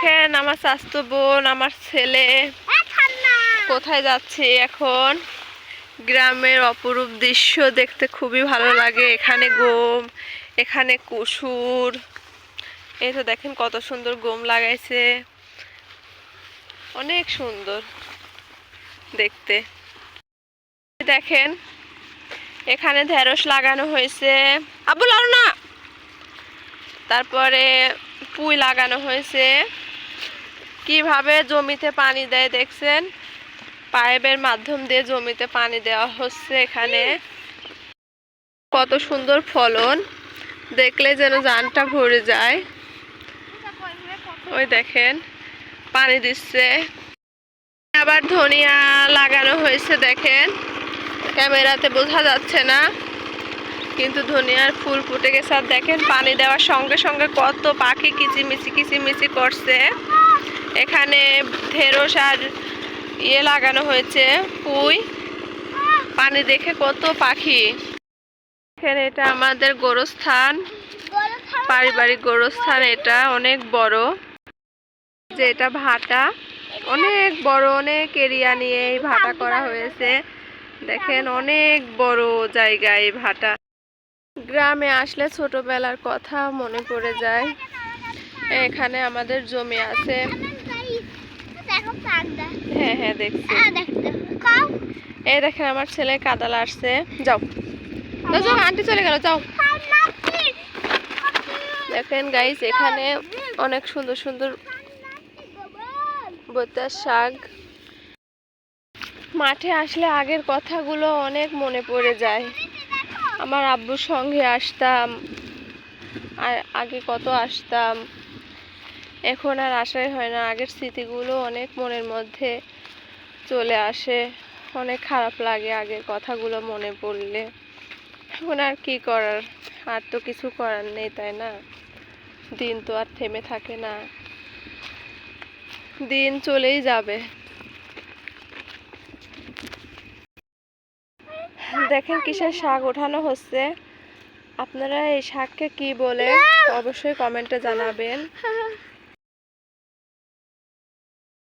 দেখেন আমার স্বাস্থ্য বোন, আমার ছেলে। কোথায় যাচ্ছে এখন? গ্রামের অপরূপ দৃশ্য দেখতে খুবই ভালো লাগে। এখানে গম, এখানে কুসুর। এই তো দেখেন কত সুন্দর গম লাগাইছে। অনেক সুন্দর দেখতে। দেখেন, এখানে ঢেঁড়স লাগানো হয়েছে। আবু লাড়ু না তারপরে পুঁই লাগানো হয়েছে। কীভাবে জমিতে পানি দেয় দেখছেন? পাইপের মাধ্যম দিয়ে জমিতে পানি দেওয়া হচ্ছে এখানে। কত সুন্দর ফলন। দেখলে যেন জানটা ভরে যায়। ওই দেখেন, পানি দিচ্ছে। আবার ধনিয়া লাগানো হয়েছে, দেখেন। ক্যামেরাতে বোঝা যাচ্ছে না, কিন্তু ধনিয়ার ফুল ফুটে গেছে। আর দেখেন, পানি দেওয়ার সঙ্গে সঙ্গে কত পাখি কিচিমিচি কিচিমিচি করছে। এখানে ঢেঁড়স আর ইয়ে লাগানো হয়েছে, পুঁই। পানি দেখে কত পাখি। এখানে এটা আমাদের গোরস্থান, পারিবারিক গোরস্থান, এটা অনেক বড়। যে এটা ভাটা, অনেক বড়, অনেক এরিয়া নিয়ে এই ভাটা করা হয়েছে। দেখেন অনেক বড় জায়গায় এই ভাটা। গ্রামে আসলে ছোটবেলার কথা মনে পড়ে যায়। এখানে আমাদের জমি আছে। হ্যাঁ হ্যাঁ দেখছি। এই দেখেন আমার ছেলে কাদাল আসছে। যাও। যাও আন্টি চলে গেল যাও। দেখেন গাইস এখানে অনেক সুন্দর সুন্দর বইতার শাক। মাঠে আসলে আগের কথাগুলো অনেক মনে পড়ে যায়। আমার আব্বুর সঙ্গে আসতাম আর আগে কত আসতাম। এখন আর আশাই হয় না। আগের স্মৃতিগুলো অনেক মনের মধ্যে চলে আসে। অনেক খারাপ লাগে আগের কথাগুলো মনে পড়লে। এখন আর কি করার? আর তো কিছু করার নেই, তাই না? দিন তো আর থেমে থাকে না। দিন চলেই যাবে। দেখেন কিসের শাক ওঠানো হচ্ছে। আপনারা এই শাককে কি বলে? অবশ্যই কমেন্টে জানাবেন।